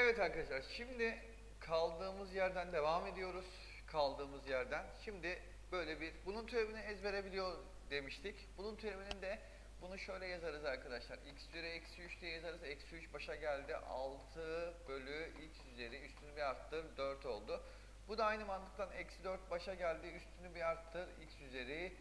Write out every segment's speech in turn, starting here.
Evet arkadaşlar şimdi kaldığımız yerden devam ediyoruz. Kaldığımız yerden. Şimdi böyle bir bunun türevini ezbere biliyor demiştik. Bunun türevinin de bunu şöyle yazarız arkadaşlar. x üzeri eksi 3 diye yazarız. Eksi 3 başa geldi. 6 bölü x üzeri üstünü bir arttır 4 oldu. Bu da aynı mantıktan eksi 4 başa geldi. Üstünü bir arttır x üzeri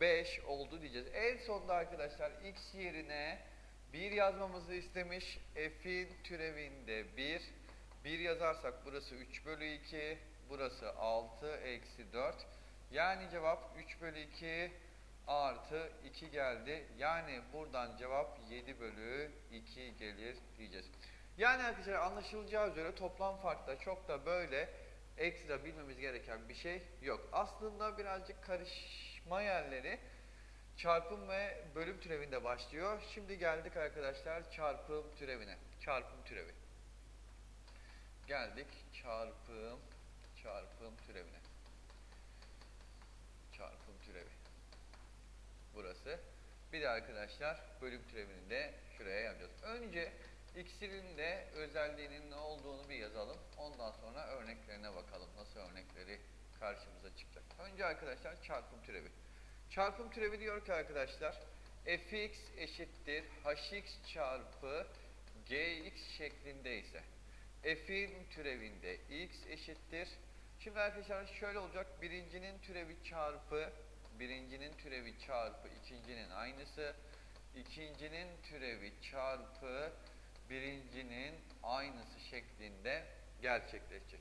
5 oldu diyeceğiz. En sonunda arkadaşlar x yerine 1 yazmamızı istemiş. F'in türevinde 1. 1 yazarsak burası 3 bölü 2. Burası 6 eksi 4. Yani cevap 3 bölü 2 artı 2 geldi. Yani buradan cevap 7 bölü 2 gelir diyeceğiz. Yani arkadaşlar anlaşılacağı üzere toplam farkta çok da böyle ekstra bilmemiz gereken bir şey yok. Aslında birazcık karışma yerleri çarpım ve bölüm türevinde başlıyor. Şimdi geldik arkadaşlar çarpım türevine. Çarpım türevi. Geldik çarpım çarpım türevine. Çarpım türevi. Burası. Bir de arkadaşlar bölüm türevini de şuraya yapacağız. Önce iksinin de özelliğinin ne olduğunu bir yazalım. Ondan sonra örneklerine bakalım. Nasıl örnekleri karşımıza çıkacak. Önce arkadaşlar çarpım türevi. Çarpım türevi diyor ki arkadaşlar fx eşittir hx çarpı gx şeklinde ise f'in türevinde x eşittir. Şimdi arkadaşlar şöyle olacak. Birincinin türevi çarpı birincinin türevi çarpı ikincinin aynısı. ikincinin türevi çarpı birincinin aynısı şeklinde gerçekleşecek.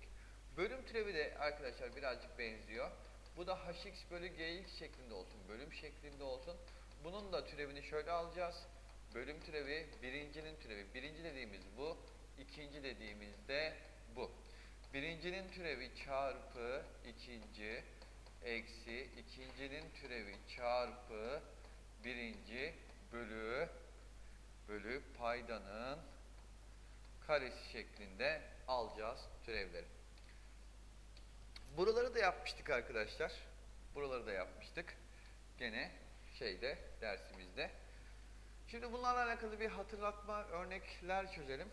Bölüm türevi de arkadaşlar birazcık benziyor. Bu da hx bölü gx şeklinde olsun, bölüm şeklinde olsun. Bunun da türevini şöyle alacağız. Bölüm türevi, birincinin türevi. Birinci dediğimiz bu, ikinci dediğimiz de bu. Birincinin türevi çarpı ikinci eksi ikincinin türevi çarpı birinci bölü bölü paydanın karesi şeklinde alacağız türevleri. Buraları da yapmıştık arkadaşlar. Buraları da yapmıştık. Gene şeyde dersimizde. Şimdi bunlarla alakalı bir hatırlatma örnekler çözelim.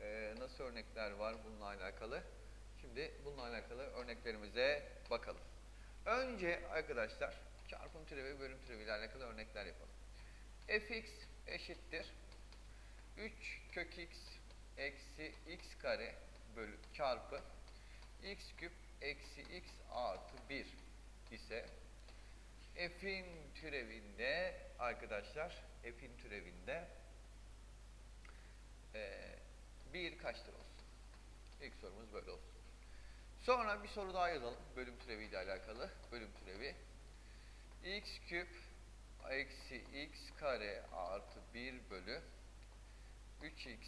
Ee, nasıl örnekler var bununla alakalı? Şimdi bununla alakalı örneklerimize bakalım. Önce arkadaşlar çarpım türevi bölüm türevi ile alakalı örnekler yapalım. fx eşittir 3 kök x eksi x kare bölü çarpı x küp eksi x artı 1 ise f'in türevinde arkadaşlar f'in türevinde e, 1 kaçtır olsun? İlk sorumuz böyle olsun. Sonra bir soru daha yazalım. Bölüm türevi ile alakalı. Bölüm türevi. x küp eksi x kare artı 1 bölü 3x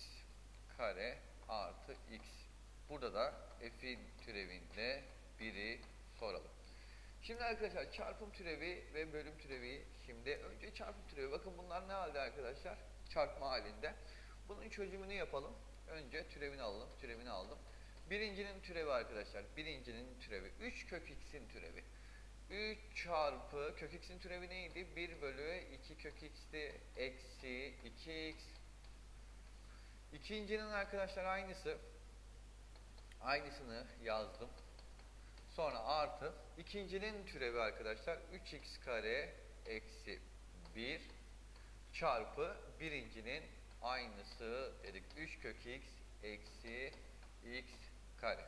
kare artı x. Burada da f'in türevinde 1'i soralım. Şimdi arkadaşlar çarpım türevi ve bölüm türevi. Şimdi önce çarpım türevi. Bakın bunlar ne halde arkadaşlar? Çarpma halinde. Bunun çözümünü yapalım. Önce türevini alalım. Türevini aldım. Birincinin türevi arkadaşlar. Birincinin türevi. 3 kök x'in türevi. 3 çarpı kök x'in türevi neydi? 1 bölü 2 kök x'ti. Eksi 2x. İkincinin arkadaşlar aynısı. Aynısını yazdım. Sonra artı. ikincinin türevi arkadaşlar. 3x kare eksi 1 çarpı birincinin aynısı dedik. 3 kök x eksi x kare.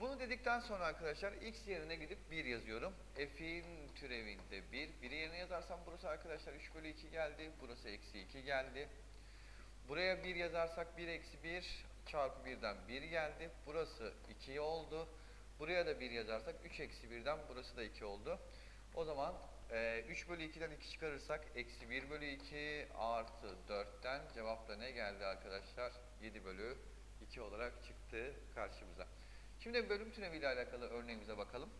Bunu dedikten sonra arkadaşlar x yerine gidip 1 yazıyorum. f'in türevinde 1. 1'i yerine yazarsam burası arkadaşlar 3 bölü 2 geldi. Burası eksi 2 geldi. Buraya 1 yazarsak 1 eksi 1 çarpı 1'den 1 geldi. Burası 2 oldu. Buraya da 1 yazarsak 3 eksi 1'den burası da 2 oldu. O zaman e, 3 bölü 2'den 2 çıkarırsak eksi 1 bölü 2 artı 4'ten cevap da ne geldi arkadaşlar? 7 bölü 2 olarak çıktı karşımıza. Şimdi bölüm türevi ile alakalı örneğimize bakalım.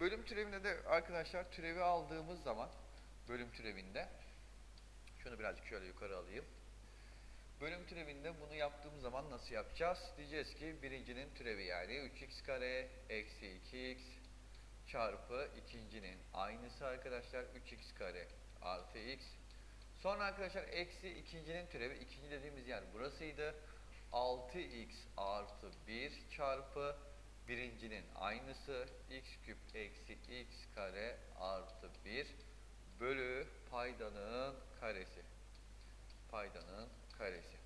Bölüm türevinde de arkadaşlar türevi aldığımız zaman bölüm türevinde şunu birazcık şöyle yukarı alayım. Bölüm türevinde bunu yaptığımız zaman nasıl yapacağız? Diyeceğiz ki birincinin türevi yani 3x kare eksi 2x çarpı ikincinin aynısı arkadaşlar 3x kare artı x. Sonra arkadaşlar eksi ikincinin türevi ikinci dediğimiz yer burasıydı. 6 6x artı 1 çarpı birincinin aynısı x küp eksi x kare artı 1 bölü paydanın karesi. Paydanın karesi.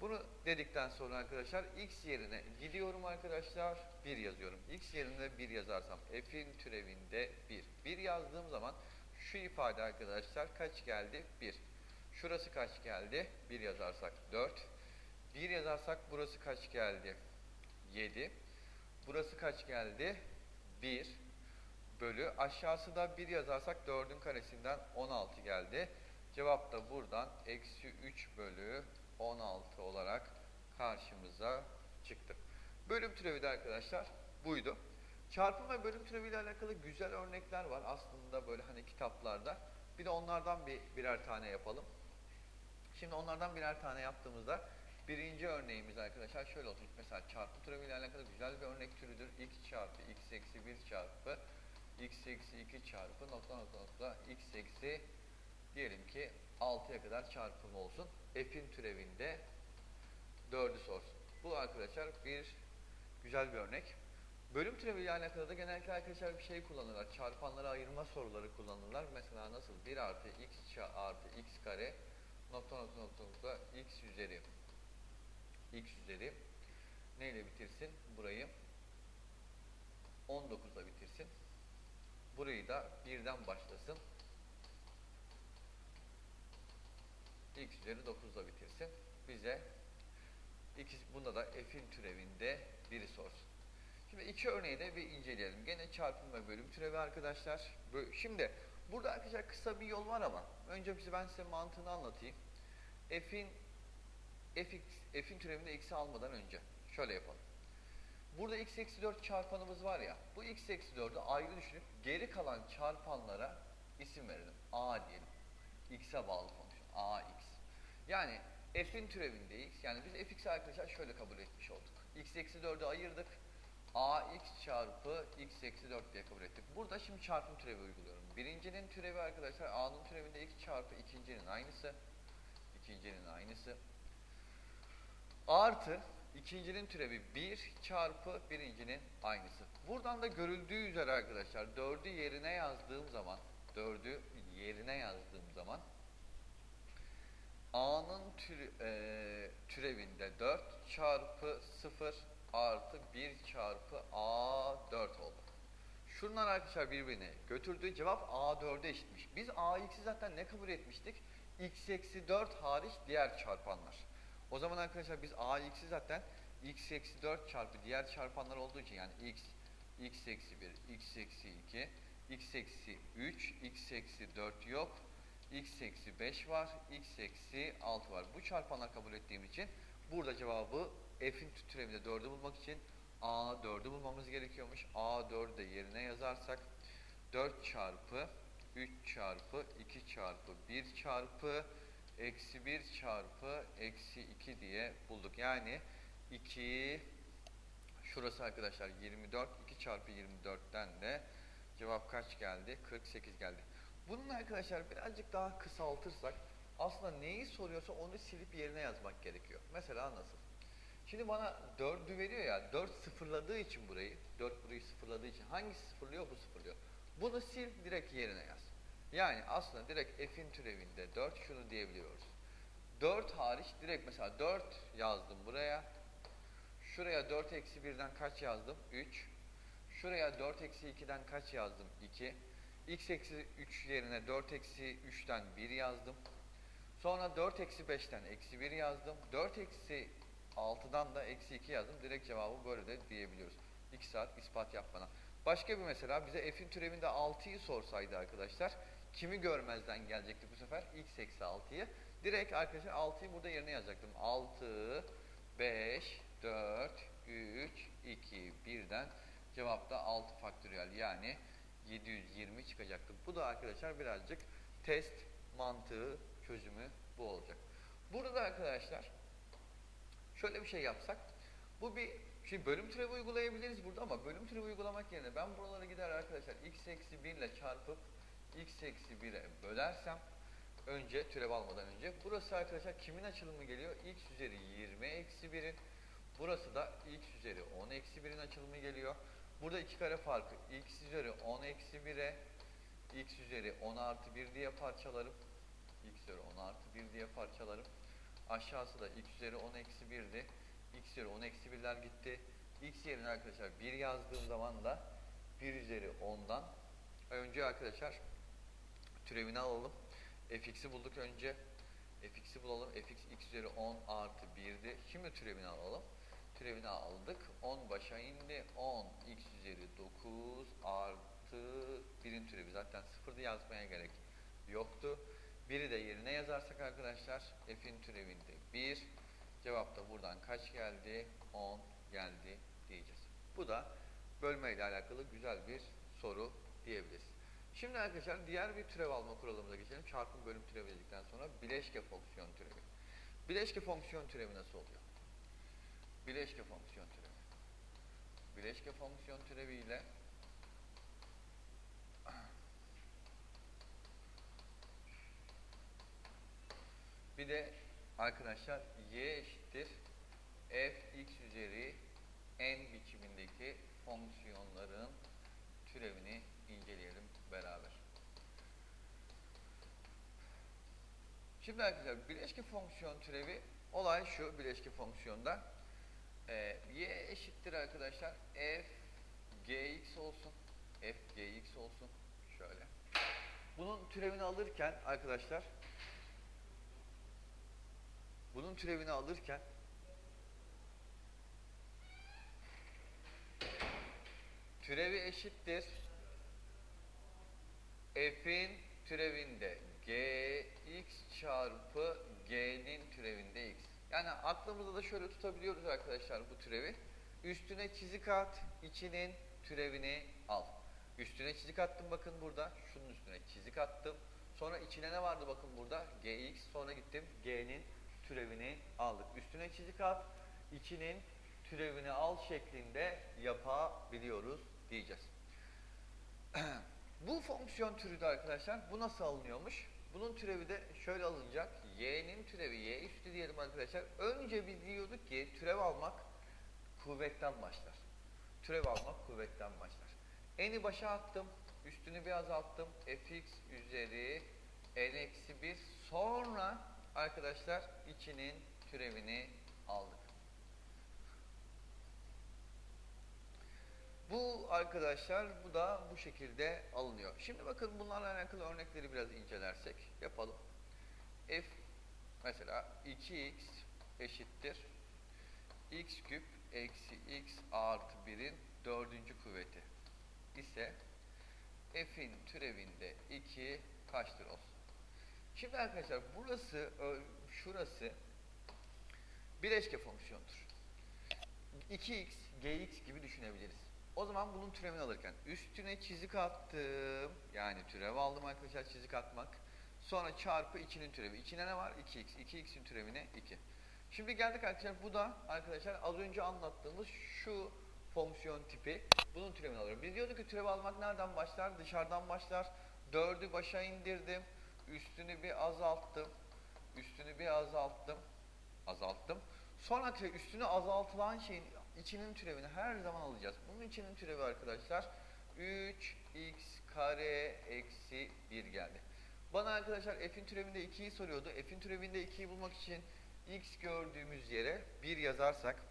Bunu dedikten sonra arkadaşlar x yerine gidiyorum arkadaşlar 1 yazıyorum. x yerine 1 yazarsam f'in türevinde 1. 1 yazdığım zaman şu ifade arkadaşlar kaç geldi? 1. Şurası kaç geldi? 1 yazarsak 4. 1 yazarsak burası kaç geldi? 7. Burası kaç geldi? 1 bölü. Aşağısı da 1 yazarsak 4'ün karesinden 16 geldi. Cevap da buradan eksi 3 bölü 16 olarak karşımıza çıktı. Bölüm türevi de arkadaşlar buydu. Çarpım ve bölüm türevi ile alakalı güzel örnekler var aslında böyle hani kitaplarda. Bir de onlardan bir birer tane yapalım. Şimdi onlardan birer tane yaptığımızda birinci örneğimiz arkadaşlar şöyle olacak. Mesela çarpım türevi ile alakalı güzel bir örnek türüdür. x çarpı x eksi 1 çarpı x eksi 2 çarpı nokta nokta nokta x eksi diyelim ki 6'ya kadar çarpım olsun. F'in türevinde 4'ü sorsun. Bu arkadaşlar bir güzel bir örnek. Bölüm türevi ile alakalı da genellikle arkadaşlar bir şey kullanırlar. Çarpanları ayırma soruları kullanırlar. Mesela nasıl? 1 artı x artı x kare nokta nokta nokta nokta x üzeri x üzeri neyle bitirsin? Burayı 19'da bitirsin. Burayı da birden başlasın. X üzeri 9'da bitirsin. Bize iki, bunda da f'in türevinde biri sorsun. Şimdi iki örneği de bir inceleyelim. Gene çarpım ve bölüm türevi arkadaşlar. Şimdi burada arkadaşlar kısa bir yol var ama önce ben size mantığını anlatayım. F'in fx, f'in türevinde x'i almadan önce şöyle yapalım. Burada x eksi 4 çarpanımız var ya, bu x eksi 4'ü ayrı düşünüp geri kalan çarpanlara isim verelim. A diyelim. x'e bağlı fonksiyon. ax. Yani f'in türevinde x, yani biz fx'i arkadaşlar şöyle kabul etmiş olduk. x eksi 4'ü ayırdık. ax çarpı x eksi 4 diye kabul ettik. Burada şimdi çarpım türevi uyguluyorum. Birincinin türevi arkadaşlar a'nın türevinde x çarpı ikincinin aynısı. İkincinin aynısı. Artı ikincinin türevi 1 çarpı birincinin aynısı. Buradan da görüldüğü üzere arkadaşlar 4'ü yerine yazdığım zaman 4'ü yerine yazdığım zaman A'nın türü, e, türevinde 4 çarpı 0 artı 1 çarpı A 4 oldu. Şunlar arkadaşlar birbirine götürdüğü cevap A4'e eşitmiş. Biz AX'i zaten ne kabul etmiştik? X eksi 4 hariç diğer çarpanlar. O zaman arkadaşlar biz AX'i zaten X eksi 4 çarpı diğer çarpanlar olduğu için yani X, X eksi 1, X eksi 2, X eksi 3, X eksi 4 yok. X eksi 5 var, X eksi 6 var. Bu çarpanlar kabul ettiğim için burada cevabı F'in türevinde 4'ü bulmak için A4'ü bulmamız gerekiyormuş. A4'ü de yerine yazarsak 4 çarpı 3 çarpı 2 çarpı 1 çarpı eksi 1 çarpı eksi 2 diye bulduk. Yani 2 şurası arkadaşlar 24 2 çarpı 24'ten de cevap kaç geldi? 48 geldi. Bunun arkadaşlar birazcık daha kısaltırsak aslında neyi soruyorsa onu silip yerine yazmak gerekiyor. Mesela nasıl? Şimdi bana 4'ü veriyor ya 4 sıfırladığı için burayı 4 burayı sıfırladığı için hangisi sıfırlıyor bu sıfırlıyor. Bunu sil direkt yerine yaz. Yani aslında direkt f'in türevinde 4 şunu diyebiliyoruz. 4 hariç direkt mesela 4 yazdım buraya. Şuraya 4 eksi 1'den kaç yazdım? 3. Şuraya 4 eksi 2'den kaç yazdım? 2. x eksi 3 yerine 4 eksi 3'ten 1 yazdım. Sonra 4 eksi 5'ten eksi 1 yazdım. 4 eksi 6'dan da eksi 2 yazdım. Direkt cevabı böyle de diyebiliyoruz. 2 saat ispat yap bana. Başka bir mesela bize f'in türevinde 6'yı sorsaydı arkadaşlar kimi görmezden gelecekti bu sefer? x eksi 6'yı. Direkt arkadaşlar 6'yı burada yerine yazacaktım. 6, 5, 4, 3, 2, 1'den cevapta 6 faktöriyel yani 720 çıkacaktı. Bu da arkadaşlar birazcık test mantığı çözümü bu olacak. Burada arkadaşlar şöyle bir şey yapsak bu bir Şimdi bölüm türevi uygulayabiliriz burada ama bölüm türevi uygulamak yerine ben buralara gider arkadaşlar x eksi 1 ile çarpıp x eksi 1'e bölersem Önce türev almadan önce. Burası arkadaşlar kimin açılımı geliyor? x üzeri 20 eksi 1'in. Burası da x üzeri 10 eksi 1'in açılımı geliyor. Burada iki kare farkı x üzeri 10 eksi 1'e x üzeri 10 artı 1 diye parçalarım. x üzeri 10 artı 1 diye parçalarım. Aşağısı da x üzeri 10 eksi 1'di. x üzeri 10 eksi 1'ler gitti. x yerine arkadaşlar 1 yazdığım zaman da 1 üzeri 10'dan önce arkadaşlar türevini alalım. fx'i bulduk önce. fx'i bulalım. fx x üzeri 10 artı 1'di. Şimdi türevini alalım. Türevini aldık. 10 başa indi. 10 x üzeri 9 artı 1'in türevi. Zaten sıfırdı yazmaya gerek yoktu. 1'i de yerine yazarsak arkadaşlar f'in türevinde 1. Cevap da buradan kaç geldi? 10 geldi diyeceğiz. Bu da bölme ile alakalı güzel bir soru diyebiliriz. Şimdi arkadaşlar diğer bir türev alma kuralımıza geçelim. Çarpım bölüm türevi dedikten sonra bileşke fonksiyon türevi. Bileşke fonksiyon türevi nasıl oluyor? Bileşke fonksiyon türevi. Bileşke fonksiyon türevi ile bir de arkadaşlar y eşittir f x üzeri n biçimindeki fonksiyonların türevini inceleyelim beraber. Şimdi arkadaşlar bileşke fonksiyon türevi olay şu bileşke fonksiyonda e, y eşittir arkadaşlar f gx olsun f gx olsun şöyle. Bunun türevini alırken arkadaşlar bunun türevini alırken türevi eşittir f'in türevinde gx çarpı g'nin türevinde x. Yani aklımızda da şöyle tutabiliyoruz arkadaşlar bu türevi. Üstüne çizik at, içinin türevini al. Üstüne çizik attım bakın burada. Şunun üstüne çizik attım. Sonra içine ne vardı bakın burada? gx. Sonra gittim g'nin türevini aldık. Üstüne çizik at, içinin türevini al şeklinde yapabiliyoruz diyeceğiz. bu fonksiyon türü de arkadaşlar bu nasıl alınıyormuş? Bunun türevi de şöyle alınacak. Y'nin türevi y üstü diyelim arkadaşlar. Önce biz diyorduk ki türev almak kuvvetten başlar. Türev almak kuvvetten başlar. N'i başa attım. Üstünü bir azalttım. fx üzeri n eksi 1 sonra arkadaşlar içinin türevini aldık. Bu arkadaşlar bu da bu şekilde alınıyor. Şimdi bakın bunlarla alakalı örnekleri biraz incelersek yapalım. F mesela 2x eşittir x küp eksi x artı 1'in dördüncü kuvveti ise f'in türevinde 2 kaçtır olsun? Şimdi arkadaşlar burası, şurası bileşke fonksiyondur. 2x, gx gibi düşünebiliriz. O zaman bunun türevini alırken üstüne çizik attım. Yani türev aldım arkadaşlar çizik atmak. Sonra çarpı 2'nin türevi. İçine ne var? 2x. 2x'in türevine 2. Şimdi geldik arkadaşlar bu da arkadaşlar az önce anlattığımız şu fonksiyon tipi. Bunun türevini alıyorum. Biz diyorduk ki türev almak nereden başlar? Dışarıdan başlar. 4'ü başa indirdim. Üstünü bir azalttım. Üstünü bir azalttım. Azalttım. Sonra üstünü azaltılan şeyin içinin türevini her zaman alacağız. Bunun içinin türevi arkadaşlar 3x kare eksi 1 geldi. Bana arkadaşlar f'in türevinde 2'yi soruyordu. F'in türevinde 2'yi bulmak için x gördüğümüz yere 1 yazarsak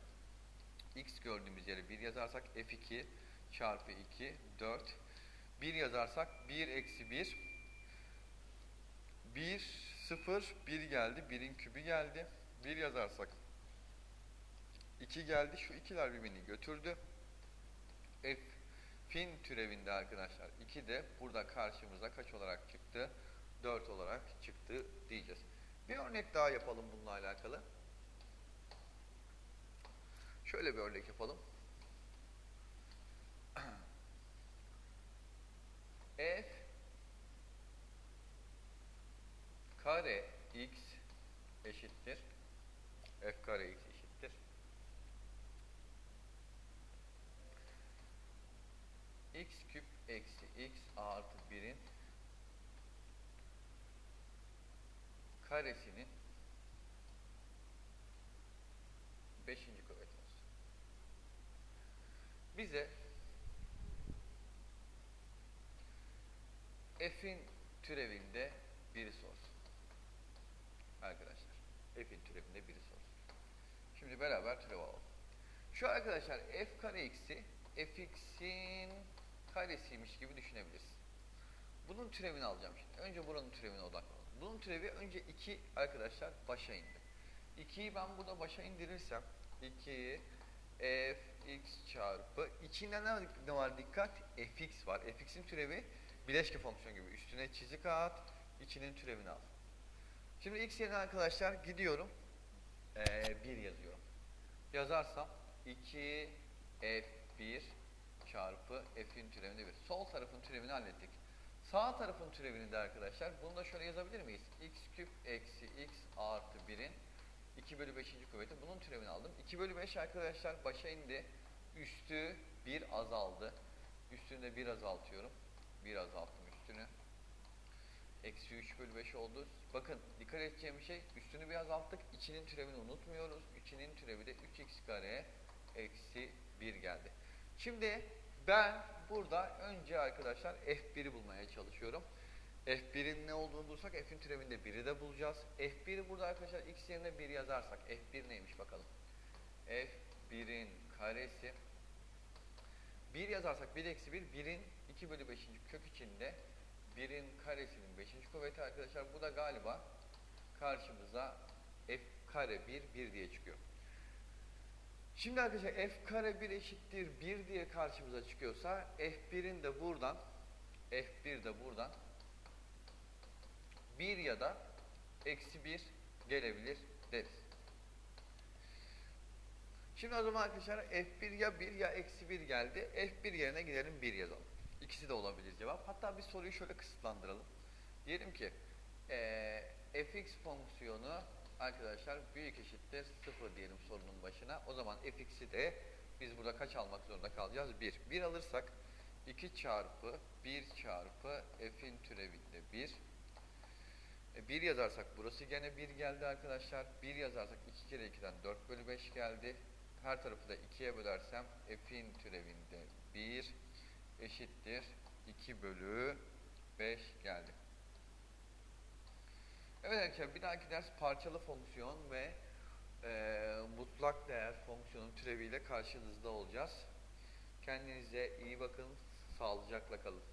x gördüğümüz yere 1 yazarsak f2 çarpı 2 4 1 yazarsak 1 eksi 1 1 0 1 geldi. 1'in kübü geldi. 1 yazarsak 2 geldi. Şu ikiler birbirini götürdü. F fin türevinde arkadaşlar 2 de burada karşımıza kaç olarak çıktı? 4 olarak çıktı diyeceğiz. Bir örnek daha yapalım bununla alakalı. Şöyle bir örnek yapalım. F kare x eşittir. F kare x eşittir. x küp eksi x artı 1'in karesinin 5. kuvveti olsun. Bize f'in türevinde biri sorsun. Arkadaşlar f'in türevinde biri sorsun. Şimdi beraber türev alalım. Şu arkadaşlar f kare x'i fx'in karesiymiş gibi düşünebilirsin. Bunun türevini alacağım şimdi. Önce buranın türevine odaklanalım. Bunun türevi önce 2 arkadaşlar başa indi. 2'yi ben burada başa indirirsem 2 fx çarpı içinde ne, ne var dikkat? fx var. fx'in türevi bileşke fonksiyon gibi. Üstüne çizik at, içinin türevini al. Şimdi x yerine arkadaşlar gidiyorum. 1 yazıyorum. Yazarsam 2 f1 çarpı f'in türevinde 1. Sol tarafın türevini hallettik. Sağ tarafın türevini de arkadaşlar bunu da şöyle yazabilir miyiz? x küp eksi x artı 1'in 2 bölü 5. kuvveti. Bunun türevini aldım. 2 bölü 5 arkadaşlar başa indi. Üstü 1 azaldı. Üstünü de 1 azaltıyorum. 1 azalttım üstünü. Eksi 3 bölü 5 oldu. Bakın dikkat edeceğim şey üstünü bir azalttık. İçinin türevini unutmuyoruz. İçinin türevi de 3x kare eksi 1 geldi. Şimdi ben burada önce arkadaşlar f1'i bulmaya çalışıyorum. f1'in ne olduğunu bulursak f'in türevinde 1'i de bulacağız. f1'i burada arkadaşlar x yerine 1 yazarsak f1 neymiş bakalım. f1'in karesi 1 yazarsak 1 eksi 1 1'in 2 bölü 5. kök içinde 1'in karesinin 5. kuvveti arkadaşlar. Bu da galiba karşımıza f kare 1 1 diye çıkıyor. Şimdi arkadaşlar f kare 1 eşittir 1 diye karşımıza çıkıyorsa f1'in de buradan f1 de buradan 1 ya da eksi 1 gelebilir deriz. Şimdi o zaman arkadaşlar f1 ya 1 ya eksi 1 geldi. f1 yerine gidelim 1 yazalım. İkisi de olabilir cevap. Hatta bir soruyu şöyle kısıtlandıralım. Diyelim ki e, fx fonksiyonu arkadaşlar büyük eşittir 0 diyelim sorunun başına. O zaman fx'i de biz burada kaç almak zorunda kalacağız? 1. 1 alırsak 2 çarpı 1 çarpı f'in türevinde 1. 1 yazarsak burası gene 1 geldi arkadaşlar. 1 yazarsak 2 kere 2'den 4 bölü 5 geldi. Her tarafı da 2'ye bölersem f'in türevinde 1 eşittir 2 bölü 5 geldi. Evet arkadaşlar bir dahaki ders parçalı fonksiyon ve e, mutlak değer fonksiyonun türeviyle karşınızda olacağız. Kendinize iyi bakın, sağlıcakla kalın.